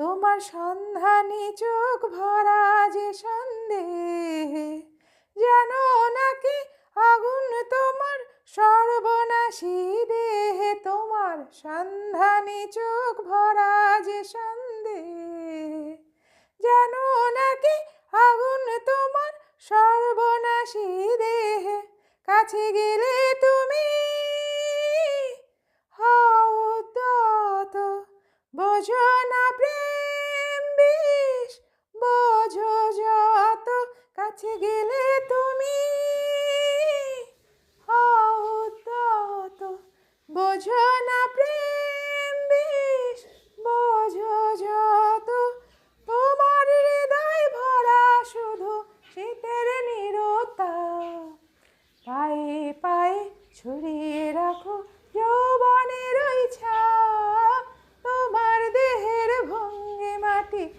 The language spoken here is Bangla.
তোমার সন্ধানী চোখ ভরা যে সন্দেহে, জানো নাকি আগুন তোমার সর্বনাশী দেহে? তোমার সন্ধানী চোখ ভরা যে সন্দেহে, জানো নাকি আগুন তোমার সর্বনাশী দেহে? কাছে গেলে তুমি হও উদ্যত, বোঝো না প্রেম বিষ বোঝো যত কাছে গেলে তুমি। হও উদ্যত বোঝো party